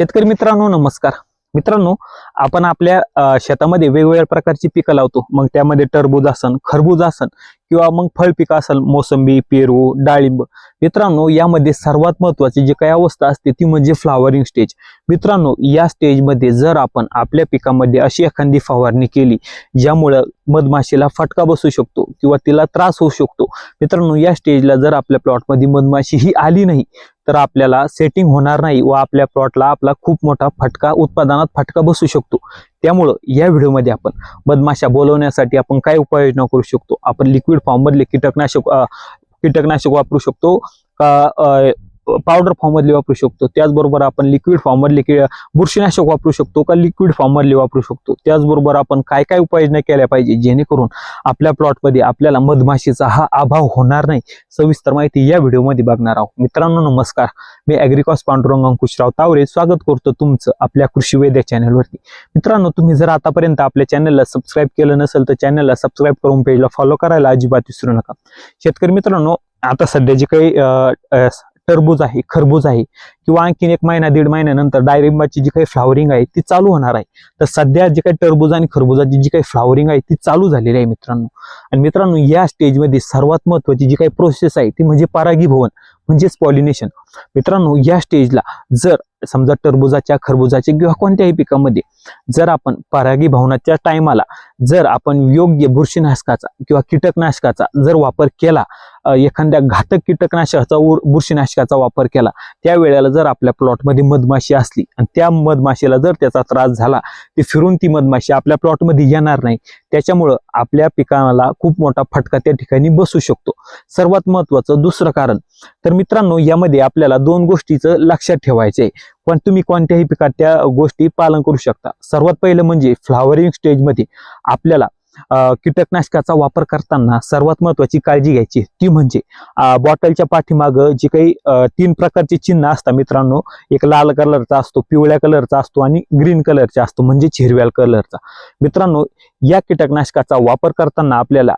शेतकरी मित्रांनो नमस्कार. मित्रांनो आपण आपल्या शेतामध्ये वेगवेगळ्या प्रकारची पिकं लावतो. मग त्यामध्ये टरबूज असन खरबूज असन किंवा मग फळ पिकं असेल मोसंबी पेरू डाळिंब मित्रांनो यामध्ये सर्वात महत्वाची जी काही अवस्था असते ती म्हणजे फ्लावरिंग स्टेज मित्रांनो या स्टेजमध्ये जर आपण आपल्या पिकामध्ये अशी एखादी फवारणी केली ज्यामुळं मधमाशीला फटका बसू शकतो किंवा तिला त्रास होऊ शकतो मित्रांनो या स्टेजला जर आपल्या प्लॉटमध्ये मधमाशी ही आली नाही तर आपल्याला सेटिंग होणार नाही व आपल्या प्लॉटला आपला खूप मोठा फटका उत्पादनात फटका बसू शकतो. त्यामुळं या व्हिडिओमध्ये आपण मधमाशा बोलवण्यासाठी आपण काय उपाययोजना करू शकतो? आपण लिक्विड फॉर्म मधले कीटकनाशक कीटकनाशक वापरू शकतो का पावडर फॉर्म वापरू शकतो. त्याचबरोबर आपण लिक्विड फॉर्म कि- बुरशीनाशक वापरू शकतो का लिक्विड फॉर्म वापरू शकतो. त्याचबरोबर आपण काय काय उपाययोजना केल्या पाहिजे? जेणेकरून आपल्या प्लॉटमध्ये आपल्याला मधमाशीचा हा अभाव होणार नाही. सविस्तर माहिती या व्हिडिओमध्ये बघणार आहोत. मित्रांनो नमस्कार. मी अॅग्रिकॉस पांडुरंग अंकुशराव तावरे. स्वागत करतो तुमचं आपल्या कृषी वैद्य चॅनलवरती मित्रांनो तुम्ही जर आतापर्यंत आपल्या चॅनलला सबस्क्राईब केलं नसेल तर चॅनलला सबस्क्राईब करून पेजला फॉलो करायला अजिबात विसरू नका. शेतकरी मित्रांनो आता सध्या जे काही टरबूज आहे खरबूज आहे. किंवा आणखीन एक महिना दीड महिन्यानंतर डायरिंबाची जी काही फ्लावरिंग आहे ती चालू होणार आहे. तर सध्या जी काही टरबूज आणि खरबुजाची जी काही फ्लावरिंग आहे ती चालू झालेली आहे मित्रांनो. आणि मित्रांनो या स्टेजमध्ये सर्वात महत्वाची जी काही प्रोसेस आहे ती म्हणजे परागीभवन म्हणजेच पॉलिनेशन मित्रांनो या स्टेजला जर समजा टरबुजाच्या खरबुजाच्या किंवा कोणत्याही पिकामध्ये जर आपण परागीभवनाच्या टायमाला जर आपण योग्य बुरशीनाशकाचा किंवा कीटकनाशकाचा जर वापर केला एखाद्या घातक कीटकनाशकाचा उर- बुरशीनाशकाचा वापर केला त्यावेळेला जर जर आपल्या प्लॉटमध्ये मधमाशी असली आणि त्या मधमाशीला जर त्याचा त्रास झाला ते फिरून ती मधमाशी आपल्या प्लॉटमध्ये येणार नाही. त्याच्यामुळं आपल्या पिकाला खूप मोठा फटका त्या ठिकाणी बसू शकतो. सर्वात महत्वाचं दुसरं कारण तर मित्रांनो यामध्ये आपल्याला दोन गोष्टीचं लक्षात ठेवायचं आहे पण तुम्ही कोणत्याही पिकात त्या गोष्टी पालन करू शकता. सर्वात पहिलं म्हणजे फ्लावरिंग स्टेजमध्ये आपल्याला कीटकनाशकाचा वापर करताना सर्वात महत्वाची काळजी घ्यायची ती म्हणजे बॉटलच्या पाठीमागं जे काही तीन प्रकारचे चिन्ह असतात मित्रांनो. एक लाल कलरचा असतो पिवळ्या कलरचा असतो आणि ग्रीन कलरचा असतो म्हणजे हिरव्या कलरचा. मित्रांनो या कीटकनाशकाचा वापर करताना आपल्याला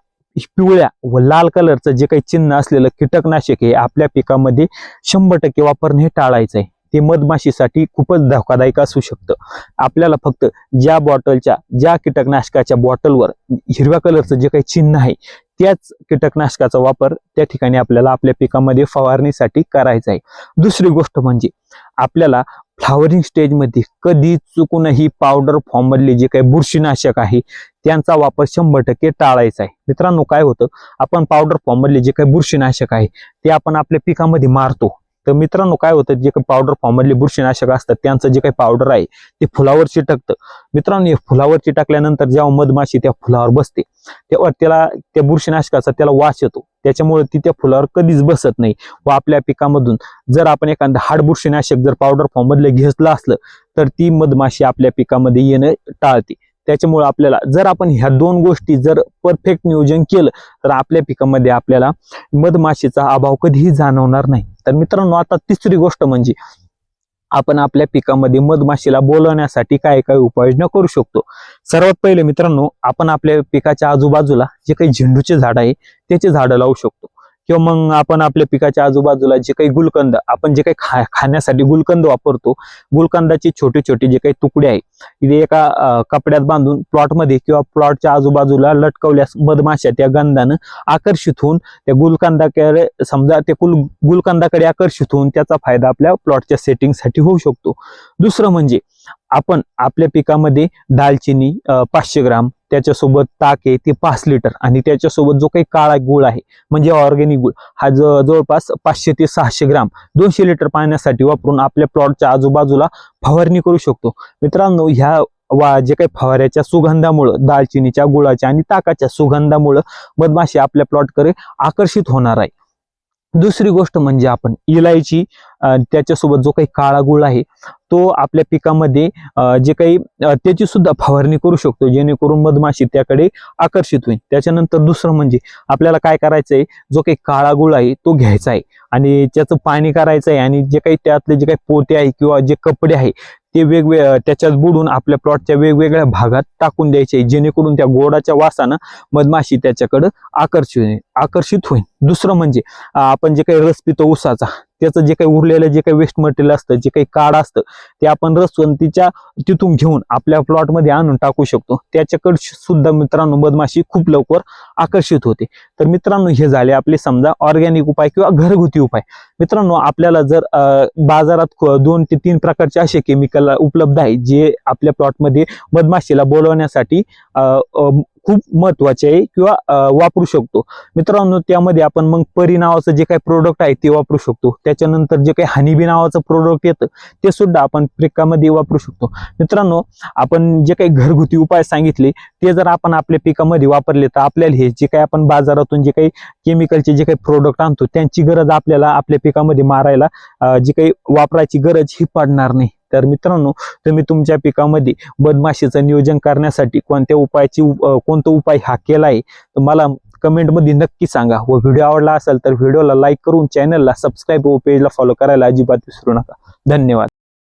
पिवळ्या व लाल कलरचं जे काही चिन्ह असलेलं कीटकनाशक हे आपल्या पिकामध्ये शंभर टक्के वापरणे हे टाळायचं आहे ते मधमाशीसाठी खूपच धोकादायक असू शकतं. आपल्याला फक्त ज्या बॉटलच्या ज्या कीटकनाशकाच्या बॉटलवर हिरव्या कलरचं जे काही चिन्ह आहे त्याच कीटकनाशकाचा वापर त्या ठिकाणी आपल्याला आपल्या पिकामध्ये फवारणीसाठी करायचा आहे. दुसरी गोष्ट म्हणजे आपल्याला फ्लावरिंग स्टेजमध्ये कधी चुकूनही पावडर फॉर्ममधले जे काही बुरशीनाशक आहे त्यांचा वापर शंभर टक्के टाळायचा आहे. मित्रांनो काय होतं? आपण पावडर फॉर्ममधले जे काही बुरशीनाशक आहे ते आपण आपल्या पिकामध्ये मारतो. तर मित्रांनो काय होतं जे काही पावडर फॉर्म मधले बुरशीनाशक असतात त्यांचं जे काही पावडर आहे ते फुलावर चिटकतं मित्रांनो हे फुलावर चिटकल्यानंतर जेव्हा मधमाशी त्या फुलावर बसते तेव्हा त्याला त्या बुरशीनाशकाचा त्याला वास येतो. त्याच्यामुळे ती त्या फुलावर कधीच बसत नाही. व आपल्या पिकामधून जर आपण एखादं हाड बुरशीनाशक जर पावडर फॉर्ममधलं घेतलं असलं तर ती मधमाशी आपल्या पिकामध्ये येणं टाळते. त्याच्यामुळे आपल्याला जर आपण ह्या दोन गोष्टी जर परफेक्ट नियोजन केलं तर आपल्या पिकामध्ये आपल्याला मधमाशीचा अभाव कधीही जाणवणार नाही. तर मित्रांनो आता तिसरी गोष्ट म्हणजे आपण आपल्या पिकामध्ये मधमाशीला बोलवण्यासाठी काय काय उपाययोजना करू शकतो. सर्वात पहिले मित्रांनो आपण आपल्या पिकाच्या आजूबाजूला जे काही झेंडूचे झाड आहे त्याचे झाडं लावू शकतो. किंवा मग आपण आपल्या पिकाच्या आजूबाजूला जे काही गुलकंद आपण जे काही खा खाण्यासाठी गुलकंद वापरतो गुलकंदाचे छोटे छोटे जे काही तुकडे आहे ते एका कपड्यात बांधून प्लॉटमध्ये किंवा प्लॉटच्या आजूबाजूला लटकवल्यास मधमाशा त्या गंधानं आकर्षित होऊन त्या गुलकंदाकडे समजा ते गुल गुलकंदाकडे आकर्षित होऊन त्याचा फायदा आपल्या प्लॉटच्या सेटिंगसाठी होऊ शकतो. दुसरं म्हणजे आपण आपल्या पिकामध्ये दालचिनी पाचशे ग्राम त्याच्यासोबत ताक आहे ते पाच लिटर आणि त्याच्यासोबत जो काही काळा गुळ आहे म्हणजे ऑर्गॅनिक गुळ हा ज- जवळपास पाचशे ते सहाशे ग्राम दोनशे लिटर पाण्यासाठी वापरून आपल्या प्लॉटच्या आजूबाजूला फवारणी करू शकतो. मित्रांनो ह्या वा जे काही फवाऱ्याच्या सुगंधामुळं दालचिनीच्या गुळाच्या आणि ताकाच्या सुगंधामुळं मधमाशी आपल्या प्लॉटकडे आकर्षित होणार आहे. दुसरी गोष्ट म्हणजे आपण इलायची त्याच्यासोबत जो काही काळा गुळ आहे तो आपल्या पिकामध्ये जे काही त्याची सुद्धा फवारणी करू शकतो जेणेकरून मधमाशी त्याकडे आकर्षित होईल. त्याच्यानंतर दुसरं म्हणजे आपल्याला काय करायचं आहे जो काही काळा गुळ आहे तो घ्यायचा आहे. आणि त्याचं पाणी करायचं आहे आणि जे काही त्यातले जे काही पोते आहे किंवा जे कपडे आहे ते वेगवेग त्याच्यात बुडून आपल्या प्लॉटच्या वेगवेगळ्या भागात टाकून द्यायचे जेणेकरून त्या गोडाच्या वासानं मधमाशी त्याच्याकडं आकर्षित होईल. आकर्षित होईल. दुसरं म्हणजे आपण जे काही रस पितो ऊसाचा त्याचं जे काही उरलेलं जे काही वेस्ट मटेरियल असतं जे काही काढ असतं ते आपण रसवंतीच्या तिथून घेऊन आपल्या प्लॉटमध्ये आणून टाकू शकतो. त्याच्याकडे सुद्धा मित्रांनो मधमाशी खूप लवकर आकर्षित होते. तर मित्रांनो हे झाले आपले समजा ऑर्गॅनिक उपाय किंवा घरगुती उपाय. मित्रांनो आपल्याला जर बाजारात दोन ते तीन प्रकारचे असे केमिकल उपलब्ध आहे जे आपल्या प्लॉटमध्ये मधमाशीला बोलवण्यासाठी खूप महत्त्वाचे आहे किंवा वापरू शकतो. मित्रांनो त्यामध्ये आपण मग परी नावाचं जे काही प्रोडक्ट आहे ते वापरू शकतो. त्याच्यानंतर जे काही हनीबी नावाचं प्रोडक्ट येतं ते सुद्धा आपण पिकामध्ये वापरू शकतो. मित्रांनो आपण जे काही घरगुती उपाय सांगितले ते जर आपण आपल्या पिकामध्ये वापरले तर आपल्याला हे जे काही आपण बाजारातून जे काही केमिकलचे जे काही प्रोडक्ट आणतो त्यांची गरज आपल्याला आपल्या पिकामध्ये मारायला जी काही वापरायची गरज ही पडणार नाही. तर मित्रांनो तुम्ही तुमच्या पिकामध्ये बदमाशीचं नियोजन करण्यासाठी कोणत्या उपायाची कोणता उपाय हा केला आहे तर मला कमेंटमध्ये नक्की सांगा. व व्हिडिओ आवडला असेल तर व्हिडिओला लाईक करून चॅनलला सबस्क्राईब व पेजला फॉलो करायला अजिबात विसरू नका. धन्यवाद.